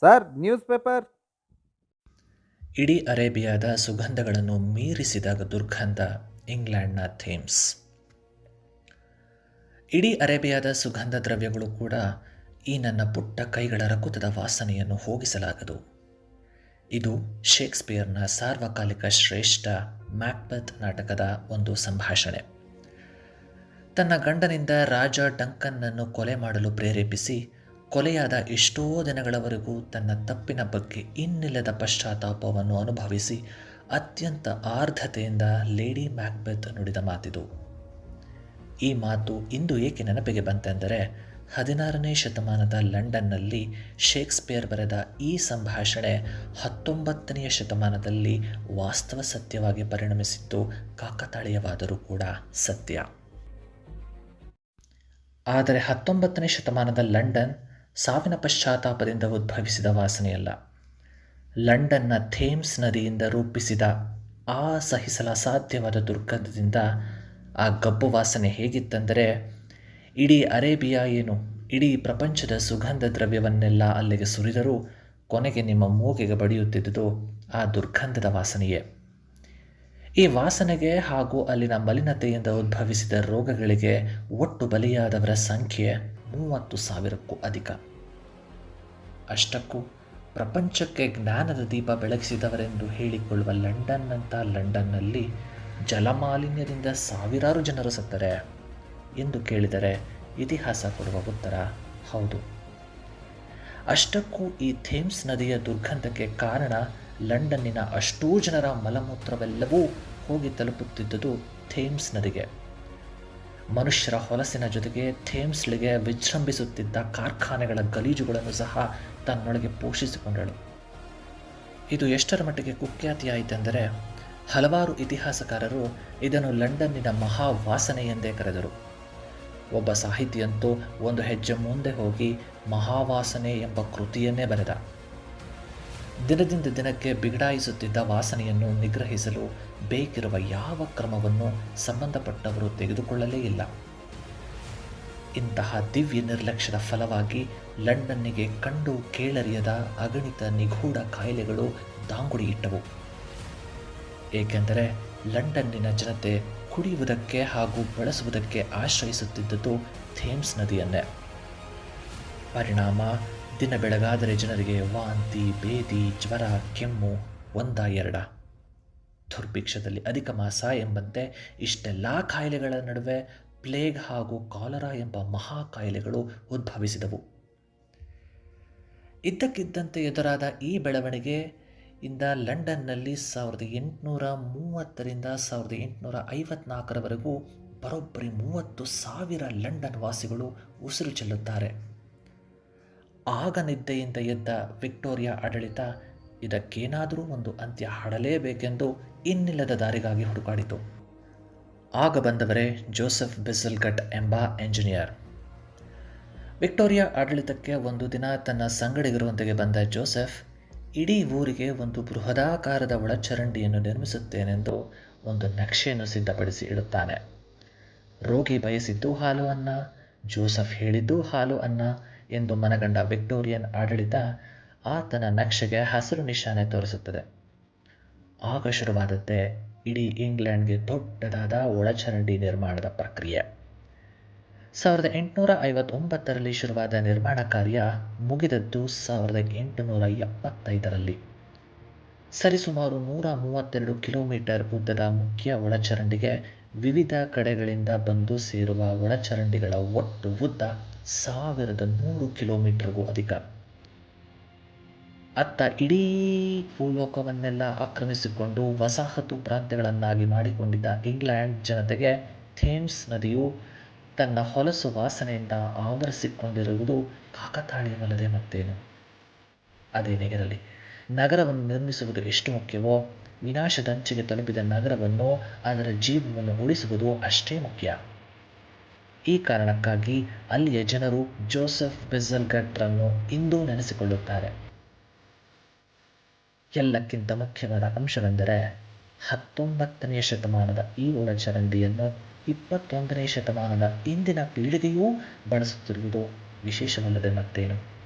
Sir, news paper. ಇಡೀ ಅರೇಬಿಯಾದ ಸುಗಂಧಗಳನ್ನು ಮೀರಿಸಿದ ದುರ್ಗಂಧ, ಇಂಗ್ಲೆಂಡ್ನ Thames. ಇಡೀ ಅರೇಬಿಯಾದ ಸುಗಂಧ ದ್ರವ್ಯಗಳು ಕೂಡ ಈ ನನ್ನ ಪುಟ್ಟ ಕೈಗಳ ರಕುತದ ವಾಸನೆಯನ್ನು ಹೋಗಿಸಲಾಗದು. ಇದು ಶೇಕ್ಸ್ಪಿಯರ್ನ ಸಾರ್ವಕಾಲಿಕ ಶ್ರೇಷ್ಠ ಮ್ಯಾಕ್ಬತ್ ನಾಟಕದ ಒಂದು ಸಂಭಾಷಣೆ. ತನ್ನ ಗಂಡನಿಂದ ರಾಜ ಡಂಕನ್ನನ್ನು ಕೊಲೆ ಮಾಡಲು ಪ್ರೇರೇಪಿಸಿ ಕೊಲೆಯಾದ ಎಷ್ಟೋ ದಿನಗಳವರೆಗೂ ತನ್ನ ತಪ್ಪಿನ ಬಗ್ಗೆ ಇನ್ನಿಲ್ಲದ ಪಶ್ಚಾತ್ತಾಪವನ್ನು ಅನುಭವಿಸಿ ಅತ್ಯಂತ ಆರ್ಧತೆಯಿಂದ ಲೇಡಿ ಮ್ಯಾಕ್ಬೆತ್ ನುಡಿದ ಮಾತಿದು. ಈ ಮಾತು ಇಂದು ಏಕೆ ನೆನಪಿಗೆ ಬಂತೆಂದರೆ, ಹದಿನಾರನೇ ಶತಮಾನದ ಲಂಡನ್ನಲ್ಲಿ ಶೇಕ್ಸ್ಪಿಯರ್ ಬರೆದ ಈ ಸಂಭಾಷಣೆ ಹತ್ತೊಂಬತ್ತನೆಯ ಶತಮಾನದಲ್ಲಿ ವಾಸ್ತವ ಸತ್ಯವಾಗಿ ಪರಿಣಮಿಸಿದ್ದು ಕಾಕತಾಳೀಯವಾದರೂ ಕೂಡ ಸತ್ಯ. ಆದರೆ ಹತ್ತೊಂಬತ್ತನೇ ಶತಮಾನದ ಲಂಡನ್ ಸಾವಿನ ಪಶ್ಚಾತ್ತಾಪದಿಂದ ಉದ್ಭವಿಸಿದ ವಾಸನೆಯಲ್ಲ. ಲಂಡನ್ನ ಥೇಮ್ಸ್ ನದಿಯಿಂದ ರೂಪಿಸಿದ ಆ ಸಹಿಸಲಸಾಧ್ಯವಾದ ದುರ್ಗಂಧದಿಂದ ಆ ಗಬ್ಬು ವಾಸನೆ ಹೇಗಿತ್ತಂದರೆ, ಇಡೀ ಅರೇಬಿಯಾ ಏನು, ಇಡೀ ಪ್ರಪಂಚದ ಸುಗಂಧ ದ್ರವ್ಯವನ್ನೆಲ್ಲ ಅಲ್ಲಿಗೆ ಸುರಿದರೂ ಕೊನೆಗೆ ನಿಮ್ಮ ಮೂಗಿಗೆ ಬಡಿಯುತ್ತಿದ್ದುದು ಆ ದುರ್ಗಂಧದ ವಾಸನೆಯೇ. ಈ ವಾಸನೆಗೆ ಹಾಗೂ ಅಲ್ಲಿನ ಮಲಿನತೆಯಿಂದ ಉದ್ಭವಿಸಿದ ರೋಗಗಳಿಗೆ ಒಟ್ಟು ಬಲಿಯಾದವರ ಸಂಖ್ಯೆ ಮೂವತ್ತು ಸಾವಿರಕ್ಕೂ ಅಧಿಕ. ಅಷ್ಟಕ್ಕೂ ಪ್ರಪಂಚಕ್ಕೆ ಜ್ಞಾನದ ದೀಪ ಬೆಳಗಿಸಿದವರೆಂದು ಹೇಳಿಕೊಳ್ಳುವ ಲಂಡನ್ನಂಥ ಲಂಡನ್ನಲ್ಲಿ ಜಲಮಾಲಿನ್ಯದಿಂದ ಸಾವಿರಾರು ಜನರು ಸತ್ತರೆ ಎಂದು ಕೇಳಿದರೆ ಇತಿಹಾಸ ಕೊಡುವ ಉತ್ತರ ಹೌದು. ಅಷ್ಟಕ್ಕೂ ಈ ಥೇಮ್ಸ್ ನದಿಯ ದುರ್ಗಂಧಕ್ಕೆ ಕಾರಣ ಲಂಡನ್ನಿನ ಅಷ್ಟೂ ಜನರ ಮಲಮೂತ್ರವೆಲ್ಲವೂ ಹೋಗಿ ತಲುಪುತ್ತಿದ್ದುದು ಥೇಮ್ಸ್ ನದಿಗೆ. ಮನುಷ್ಯರ ಹೊಲಸಿನ ಜೊತೆಗೆ ಥೇಮ್ಸ್ಳಿಗೆ ವಿಜೃಂಭಿಸುತ್ತಿದ್ದ ಕಾರ್ಖಾನೆಗಳ ಗಲೀಜುಗಳನ್ನು ಸಹ ತನ್ನೊಳಗೆ ಪೋಷಿಸಿಕೊಂಡಳು. ಇದು ಎಷ್ಟರ ಮಟ್ಟಿಗೆ ಕುಖ್ಯಾತಿಯಾಯಿತೆಂದರೆ, ಹಲವಾರು ಇತಿಹಾಸಕಾರರು ಇದನ್ನು ಲಂಡನ್ನಿನ ಮಹಾವಾಸನೆ ಎಂದೇ ಕರೆದರು. ಒಬ್ಬ ಸಾಹಿತಿಯಂತೂ ಒಂದು ಹೆಜ್ಜೆ ಮುಂದೆ ಹೋಗಿ ಮಹಾವಾಸನೆ ಎಂಬ ಕೃತಿಯನ್ನೇ ಬರೆದ. ದಿನದಿಂದ ದಿನಕ್ಕೆ ಬಿಗಡಾಯಿಸುತ್ತಿದ್ದ ವಾಸನೆಯನ್ನು ನಿಗ್ರಹಿಸಲು ಬೇಕಿರುವ ಯಾವ ಕ್ರಮವನ್ನು ಸಂಬಂಧಪಟ್ಟವರು ತೆಗೆದುಕೊಳ್ಳಲೇ ಇಲ್ಲ. ಇಂತಹ ದಿವ್ಯ ನಿರ್ಲಕ್ಷ್ಯದ ಫಲವಾಗಿ ಲಂಡನ್ನಿಗೆ ಕಂಡು ಕೇಳರಿಯದ ಅಗಣಿತ ನಿಗೂಢ ಕಾಯಿಲೆಗಳು ದಾಂಗುಡಿಯಿಟ್ಟವು ಏಕೆಂದರೆ ಲಂಡನ್ನಿನ ಜನತೆ ಕುಡಿಯುವುದಕ್ಕೆ ಹಾಗೂ ಬಳಸುವುದಕ್ಕೆ ಆಶ್ರಯಿಸುತ್ತಿದ್ದುದು ಥೇಮ್ಸ್ ನದಿಯನ್ನೇ. ಪರಿಣಾಮ ದಿನ ಬೆಳಗಾದರೆ ಜನರಿಗೆ ವಾಂತಿ ಬೇದಿ ಜ್ವರ, ಕೆಮ್ಮು ಒಂದ ಎರಡ ದುರ್ಭಿಕ್ಷದಲ್ಲಿ ಅಧಿಕ ಮಾಸ ಎಂಬಂತೆ ಇಷ್ಟೆಲ್ಲ ಕಾಯಿಲೆಗಳ ನಡುವೆ ಪ್ಲೇಗ್ ಹಾಗೂ ಕಾಲರಾ ಎಂಬ ಮಹಾ ಕಾಯಿಲೆಗಳು ಉದ್ಭವಿಸಿದವು. ಇದ್ದಕ್ಕಿದ್ದಂತೆ ಎದುರಾದ ಈ ಬೆಳವಣಿಗೆ ಇಂದ ಲಂಡನ್ನಲ್ಲಿ ಸಾವಿರದ ಎಂಟುನೂರ ಮೂವತ್ತರಿಂದ ಸಾವಿರದ ಎಂಟುನೂರ ಐವತ್ನಾಲ್ಕರವರೆಗೂ ಬರೋಬ್ಬರಿ ಮೂವತ್ತು ಸಾವಿರ ಲಂಡನ್ ವಾಸಿಗಳು ಉಸಿರು ಚೆಲ್ಲುತ್ತಾರೆ. ಆಗ ನಿದ್ದೆಯಿಂದ ಎದ್ದ ವಿಕ್ಟೋರಿಯಾ ಆಡಳಿತ, ಇದಕ್ಕೇನಾದರೂ ಒಂದು ಅಂತ್ಯ ಹಾಡಲೇಬೇಕೆಂದು ಇನ್ನಿಲ್ಲದ ದಾರಿಗಾಗಿ ಹುಡುಕಾಡಿತು. ಆಗ ಬಂದವರೇ ಜೋಸೆಫ್ ಬಿಸಲ್ಗಟ್ ಎಂಬ ಎಂಜಿನಿಯರ್. ವಿಕ್ಟೋರಿಯಾ ಆಡಳಿತಕ್ಕೆ ಒಂದು ದಿನ ತನ್ನ ಸಂಗಡಿಗರೊಂದಿಗೆ ಬಂದ ಜೋಸೆಫ್, ಇಡೀ ಊರಿಗೆ ಒಂದು ಬೃಹದಾಕಾರದ ಒಳಚರಂಡಿಯನ್ನು ನಿರ್ಮಿಸುತ್ತೇನೆಂದು ಒಂದು ನಕ್ಷೆಯನ್ನು ಸಿದ್ಧಪಡಿಸಿ ಇಡುತ್ತಾನೆ. ರೋಗಿ ಬಯಸಿದ್ದು ಹಾಲು ಅನ್ನ, ಜೋಸೆಫ್ ಹೇಳಿದ್ದು ಹಾಲು ಅನ್ನ ಎಂದು ಮನಗಂಡ ವಿಕ್ಟೋರಿಯನ್ ಆಡಳಿತ ಆತನ ನಕ್ಷೆಗೆ ಹಸಿರು ನಿಶಾನೆ ತೋರಿಸುತ್ತದೆ. ಆಗ ಶುರುವಾದದ್ದೇ ಇಡೀ ಇಂಗ್ಲೆಂಡ್ಗೆ ದೊಡ್ಡದಾದ ಒಳಚರಂಡಿ ನಿರ್ಮಾಣದ ಪ್ರಕ್ರಿಯೆ. ಸಾವಿರದ ಎಂಟುನೂರ ಐವತ್ತೊಂಬತ್ತರಲ್ಲಿ ಶುರುವಾದ ನಿರ್ಮಾಣ ಕಾರ್ಯ ಮುಗಿದದ್ದು ಸಾವಿರದ ಎಂಟುನೂರ ಎಪ್ಪತ್ತೈದರಲ್ಲಿ. ಸರಿಸುಮಾರು ನೂರ ಮೂವತ್ತೆರಡು ಕಿಲೋಮೀಟರ್ ಉದ್ದದ ಮುಖ್ಯ ಒಳಚರಂಡಿಗೆ ವಿವಿಧ ಕಡೆಗಳಿಂದ ಬಂದು ಸೇರುವ ಒಳಚರಂಡಿಗಳ ಒಟ್ಟು ಉದ್ದ ಸಾವಿರದ ನೂರು ಕಿಲೋಮೀಟರ್ಗೂ ಅಧಿಕ. ಅತ್ತ ಇಡೀ ಭೂಲೋಕವನ್ನೆಲ್ಲ ಆಕ್ರಮಿಸಿಕೊಂಡು ವಸಾಹತು ಪ್ರಾಂತ್ಯಗಳನ್ನಾಗಿ ಮಾಡಿಕೊಂಡಿದ್ದ ಇಂಗ್ಲೆಂಡ್ ಜನತೆಗೆ ಥೇಮ್ಸ್ ನದಿಯು ತನ್ನ ಹೊಲಸು ವಾಸನೆಯಿಂದ ಆವರಿಸಿಕೊಂಡಿರುವುದು ಕಾಕತಾಳೀಯವಲ್ಲದೆ ಮತ್ತೇನು? ಅದೇನೇ ಇರಲಿ. ನಗರವನ್ನು ನಿರ್ಮಿಸುವುದು ಎಷ್ಟು ಮುಖ್ಯವೋ ವಿನಾಶದಂಚಿಗೆ ತಲುಪಿದ ನಗರವನ್ನು ಅದರ ಜೀವವನ್ನು ಉಳಿಸುವುದು ಅಷ್ಟೇ ಮುಖ್ಯ. ಈ ಕಾರಣಕ್ಕಾಗಿ ಅಲ್ಲಿಯ ಜನರು ಜೋಸೆಫ್ ಬೆಸಲ್ಗಟ್ರನ್ನು ಇಂದೂ ನೆನೆಸಿಕೊಳ್ಳುತ್ತಾರೆ. ಎಲ್ಲಕ್ಕಿಂತ ಮುಖ್ಯವಾದ ಅಂಶವೆಂದರೆ ಹತ್ತೊಂಬತ್ತನೆಯ ಶತಮಾನದ ಈ ಒಳಚರಂಡಿಯನ್ನು ಇಪ್ಪತ್ತೊಂದನೇ ಶತಮಾನದ ಇಂದಿನ ಪೀಳಿಗೆಯೂ ಬಳಸುತ್ತಿರುವುದು ವಿಶೇಷವಲ್ಲದೆ ಮತ್ತೇನು?